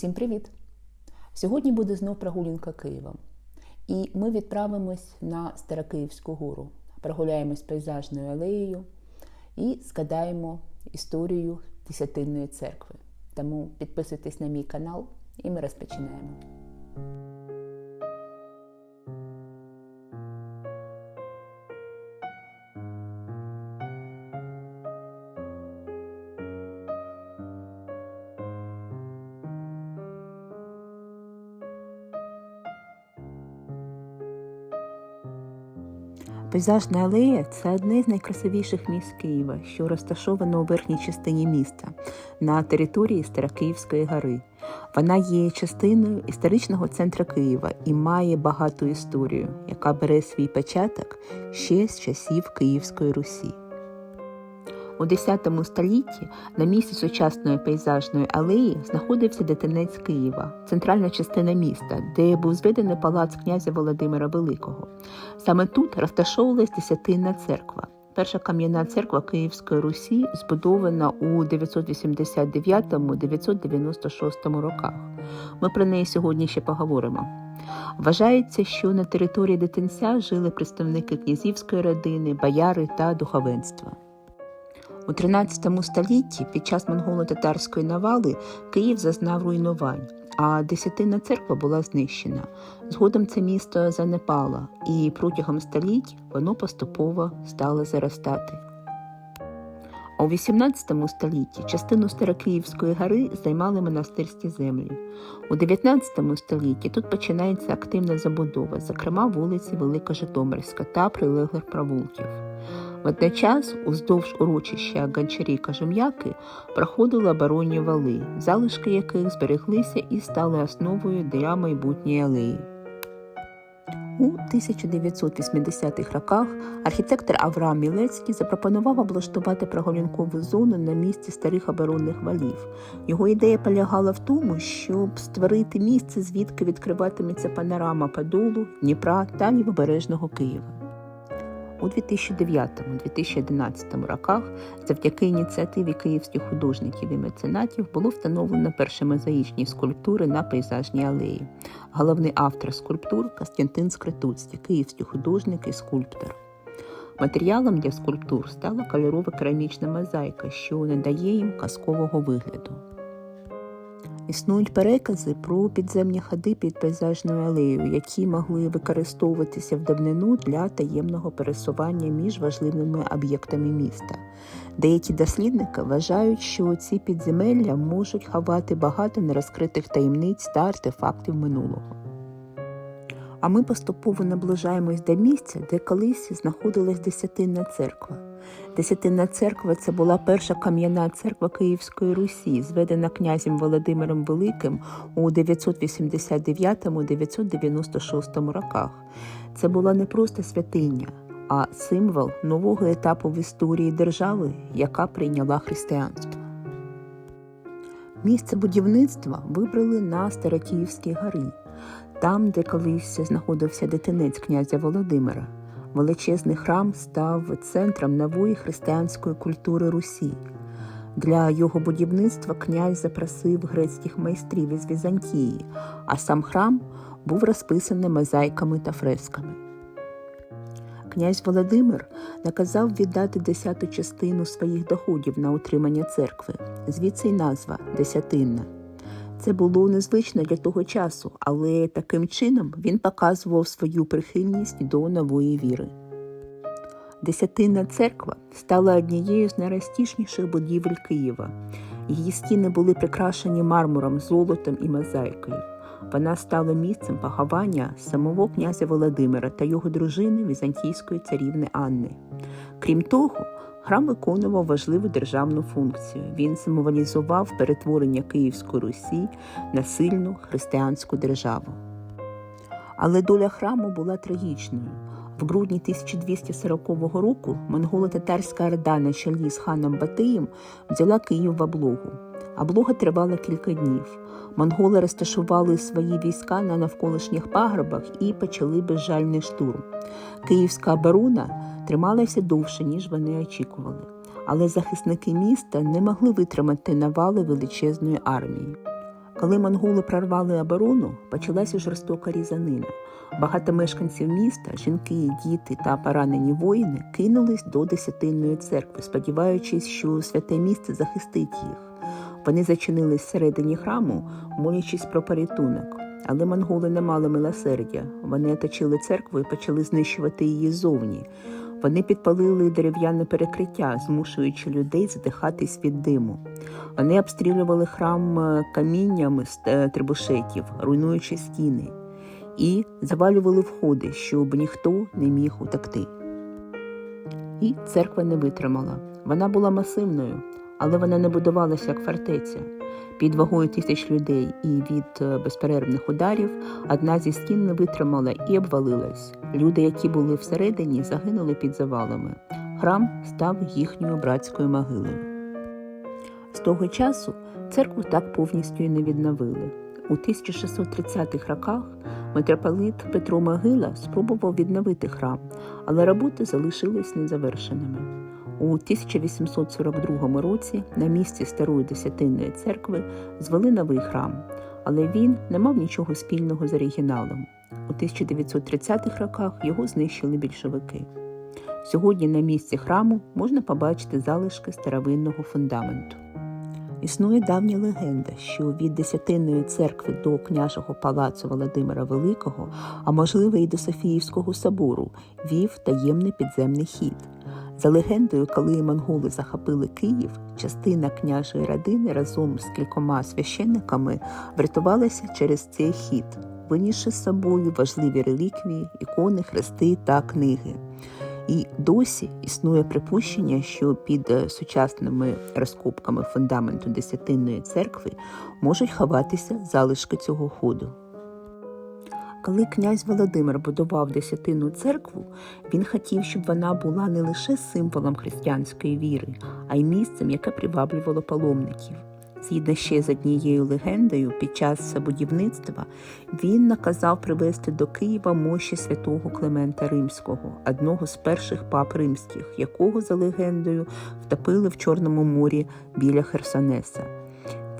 Всім привіт! Сьогодні буде знов прогулянка Києва. І ми відправимось на Старокиївську гору, прогуляємось пейзажною алеєю і згадаємо історію Десятинної церкви. Тому підписуйтесь на мій канал і ми розпочинаємо. Пейзажна алея це одне з найкрасивіших міст Києва, що розташовано у верхній частині міста на території Старокиївської гори. Вона є частиною історичного центру Києва і має багату історію, яка бере свій початок ще з часів Київської Русі. У X столітті на місці сучасної пейзажної алеї знаходився Детинець Києва, центральна частина міста, де був зведений палац князя Володимира Великого. Саме тут розташовувалась Десятинна церква. Перша кам'яна церква Київської Русі збудована у 989-996 роках. Ми про неї сьогодні ще поговоримо. Вважається, що на території дитинця жили представники князівської родини, бояри та духовенства. У 13 столітті під час монголо-татарської навали Київ зазнав руйнувань, а десятинна церква була знищена. Згодом це місто занепало, і протягом століть воно поступово стало заростати. А у 18 столітті частину Старокиївської гори займали монастирські землі. У 19 столітті тут починається активна забудова, зокрема вулиці Велика Житомирська та прилеглих провулків. Водночас, уздовж урочища Гончарі Кажем'яки проходили оборонні вали, залишки яких збереглися і стали основою для майбутньої алеї. У 1980-х роках архітектор Авраам Мілецький запропонував облаштувати прогулянкову зону на місці старих оборонних валів. Його ідея полягала в тому, щоб створити місце, звідки відкриватиметься панорама Подолу, Дніпра та лівобережного Києва. У 2009-2011 роках завдяки ініціативі київських художників і меценатів було встановлено перші мозаїчні скульптури на пейзажній алеї. Головний автор скульптур Костянтин Скритуцький, київський художник і скульптор. Матеріалом для скульптур стала кольорова керамічна мозаїка, що надає їм казкового вигляду. Існують перекази про підземні ходи під пейзажною алеєю, які могли використовуватися в давнину для таємного пересування між важливими об'єктами міста. Деякі дослідники вважають, що ці підземелля можуть ховати багато нерозкритих таємниць та артефактів минулого. А ми поступово наближаємось до місця, де колись знаходилась Десятинна церква. Десятинна церква це була перша кам'яна церква Київської Русі, зведена князем Володимиром Великим у 989-996 роках. Це була не просто святиня, а символ нового етапу в історії держави, яка прийняла християнство. Місце будівництва вибрали на Старокиївській горі, там, де колись знаходився дитинець князя Володимира. Величезний храм став центром нової християнської культури Русі. Для його будівництва князь запросив грецьких майстрів із Візантії, а сам храм був розписаний мозаїками та фресками. Князь Володимир наказав віддати десяту частину своїх доходів на утримання церкви, звідси й назва Десятинна. Це було незвично для того часу, але таким чином він показував свою прихильність до нової віри. Десятинна церква стала однією з найрозтішніших будівель Києва. Її стіни були прикрашені мармуром, золотом і мозаїкою. Вона стала місцем поховання самого князя Володимира та його дружини візантійської царівни Анни. Крім того, Храм виконував важливу державну функцію. Він символізував перетворення Київської Русі на сильну християнську державу. Але доля храму була трагічною. В грудні 1240 року монголо-татарська орда на чолі з ханом Батиєм взяла Київ в облогу. Облога тривала кілька днів. Монголи розташували свої війська на навколишніх пагорбах і почали безжальний штурм. Київська оборона трималася довше, ніж вони очікували. Але захисники міста не могли витримати навали величезної армії. Коли монголи прорвали оборону, почалася жорстока різанина. Багато мешканців міста, жінки, діти та поранені воїни кинулись до десятинної церкви, сподіваючись, що святе місце захистить їх. Вони зачинились всередині храму, молячись про порятунок. Але монголи не мали милосердя. Вони оточили церкву і почали знищувати її ззовні. Вони підпалили дерев'яне перекриття, змушуючи людей задихатись від диму. Вони обстрілювали храм е, каміннями з е, трибушетів, руйнуючи стіни, і завалювали входи, щоб ніхто не міг утекти. І церква не витримала. Вона була масивною, але вона не будувалася як фортеця. Під вагою тисяч людей і від е, безперервних ударів одна зі стін не витримала і обвалилась. Люди, які були всередині, загинули під завалами. Храм став їхньою братською могилою. З того часу церкву так повністю і не відновили. У 1630-х роках митрополит Петро Могила спробував відновити храм, але роботи залишились незавершеними. У 1842 році на місці старої десятинної церкви звели новий храм, але він не мав нічого спільного з оригіналом. У 1930-х роках його знищили більшовики. Сьогодні на місці храму можна побачити залишки старовинного фундаменту. Існує давня легенда, що від Десятинної церкви до княжого палацу Володимира Великого, а можливо і до Софіївського собору, вів таємний підземний хід. За легендою, коли монголи захопили Київ, частина княжої родини разом з кількома священниками врятувалася через цей хід, винісши з собою важливі реліквії, ікони, хрести та книги. І досі існує припущення, що під е, сучасними розкопками фундаменту Десятинної церкви можуть ховатися залишки цього ходу. Коли князь Володимир будував Десятинну церкву, він хотів, щоб вона була не лише символом християнської віри, а й місцем, яке приваблювало паломників. Згідно ще з однією легендою, під час будівництва він наказав привезти до Києва мощі святого Климента Римського, одного з перших пап римських, якого, за легендою, втопили в Чорному морі біля Херсонеса.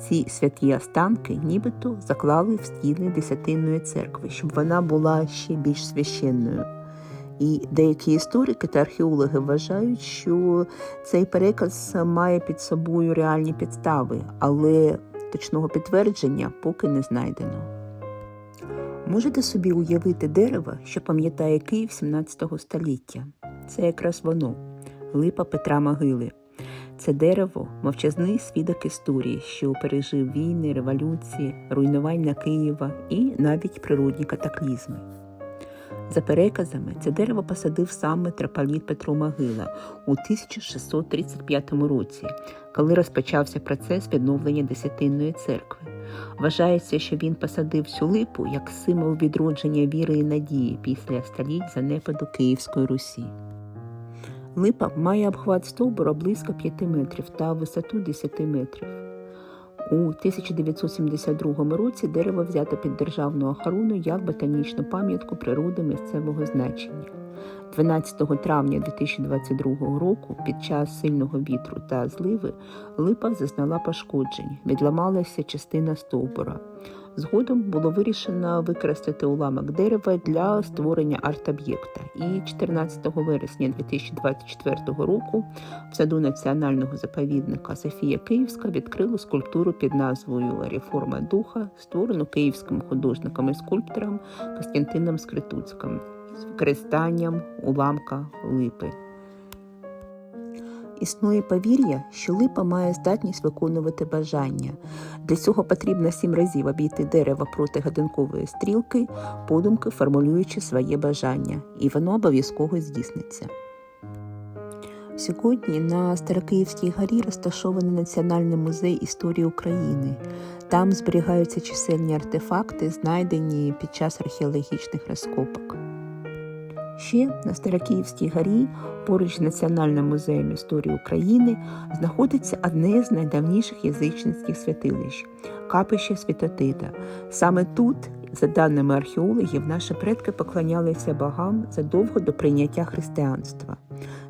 Ці святі останки нібито заклали в стіни Десятинної церкви, щоб вона була ще більш священною. І деякі історики та археологи вважають, що цей переказ має під собою реальні підстави, але точного підтвердження поки не знайдено. Можете собі уявити дерево, що пам'ятає Київ 17 століття. Це якраз воно, липа Петра Могили. Це дерево мовчазний свідок історії, що пережив війни, революції, руйнування Києва і навіть природні катаклізми. За переказами, це дерево посадив сам митрополіт Петро Могила у 1635 році, коли розпочався процес відновлення Десятинної церкви. Вважається, що він посадив цю липу як символ відродження віри і надії після століть занепаду Київської Русі. Липа має обхват стовбура близько 5 метрів та висоту 10 метрів. У 1972 році дерево взято під державну охорону як ботанічну пам'ятку природи місцевого значення. 12 травня 2022 року під час сильного вітру та зливи липа зазнала пошкоджень, відламалася частина стовбура. Згодом було вирішено використати уламок дерева для створення арт-об'єкта. І 14 вересня 2024 року в саду національного заповідника Софія Київська відкрили скульптуру під назвою Реформа духа, створену київським художником і скульптором Костянтином Скритуцьким з використанням уламка липи. Існує повір'я, що липа має здатність виконувати бажання. Для цього потрібно сім разів обійти дерево проти годинкової стрілки, подумки формулюючи своє бажання, і воно обов'язково здійсниться. Сьогодні на Старокиївській горі розташований Національний музей історії України. Там зберігаються чисельні артефакти, знайдені під час археологічних розкопок. Ще на Старокиївській горі, поруч з Національним музеєм історії України, знаходиться одне з найдавніших язичницьких святилищ капище Святотита. Саме тут За даними археологів, наші предки поклонялися богам задовго до прийняття християнства.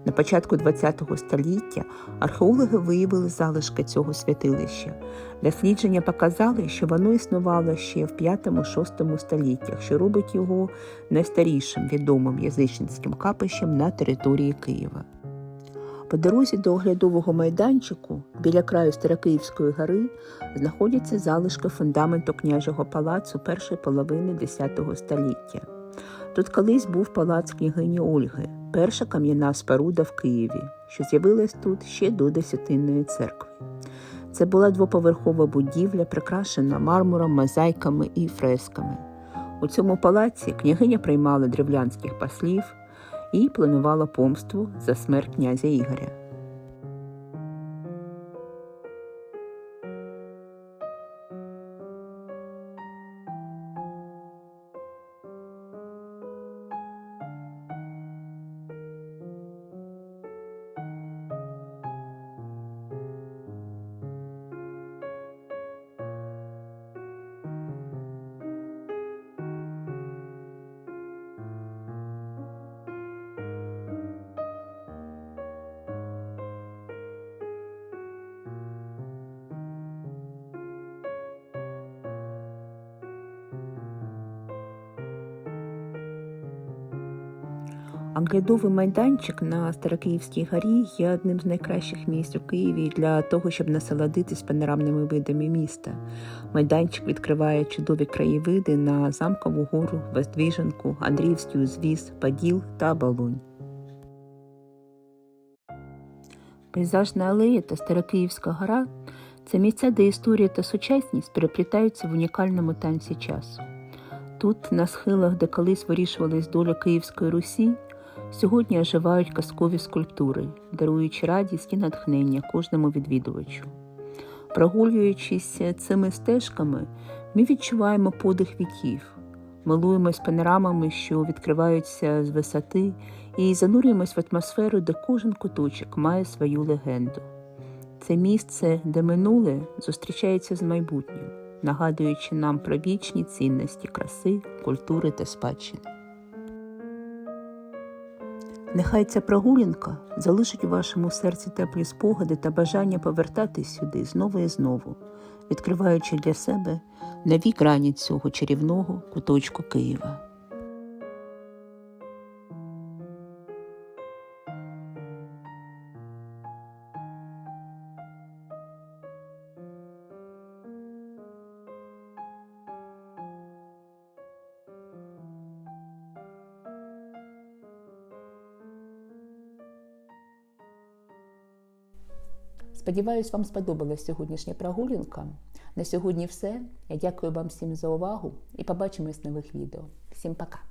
На початку ХХ століття археологи виявили залишки цього святилища. Дослідження показали, що воно існувало ще в 5-6 століттях, що робить його найстарішим відомим язичницьким капищем на території Києва. По дорозі до оглядового майданчику біля краю Старокиївської гори знаходяться залишки фундаменту княжого палацу першої половини X століття. Тут колись був палац княгині Ольги, перша кам'яна споруда в Києві, що з'явилась тут ще до Десятинної церкви. Це була двоповерхова будівля, прикрашена мармуром, мозаїками і фресками. У цьому палаці княгиня приймала древлянських послів і планувала помсту за смерть князя Ігоря. Оглядовий майданчик на Старокиївській горі є одним з найкращих місць у Києві для того, щоб насолодитись панорамними видами міста. Майданчик відкриває чудові краєвиди на замкову гору, Воздвіженку, Андріївський узвіз, Поділ та Болонь. Пейзажна алея та Старокиївська гора це місця, де історія та сучасність переплітаються в унікальному танці часу. Тут, на схилах, де колись вирішувалась доля Київської Русі, сьогодні оживають казкові скульптури, даруючи радість і натхнення кожному відвідувачу. Прогулюючись цими стежками, ми відчуваємо подих віків, милуємось панорамами, що відкриваються з висоти, і занурюємось в атмосферу, де кожен куточок має свою легенду. Це місце, де минуле зустрічається з майбутнім, нагадуючи нам про вічні цінності краси, культури та спадщини. Нехай ця прогулянка залишить у вашому серці теплі спогади та бажання повертатись сюди знову і знову, відкриваючи для себе нові грані цього чарівного куточку Києва. Сподіваюсь, вам сподобалась сьогоднішня прогулянка. На сьогодні все. Я дякую вам всім за увагу і побачимось в нових відео. Всім пока!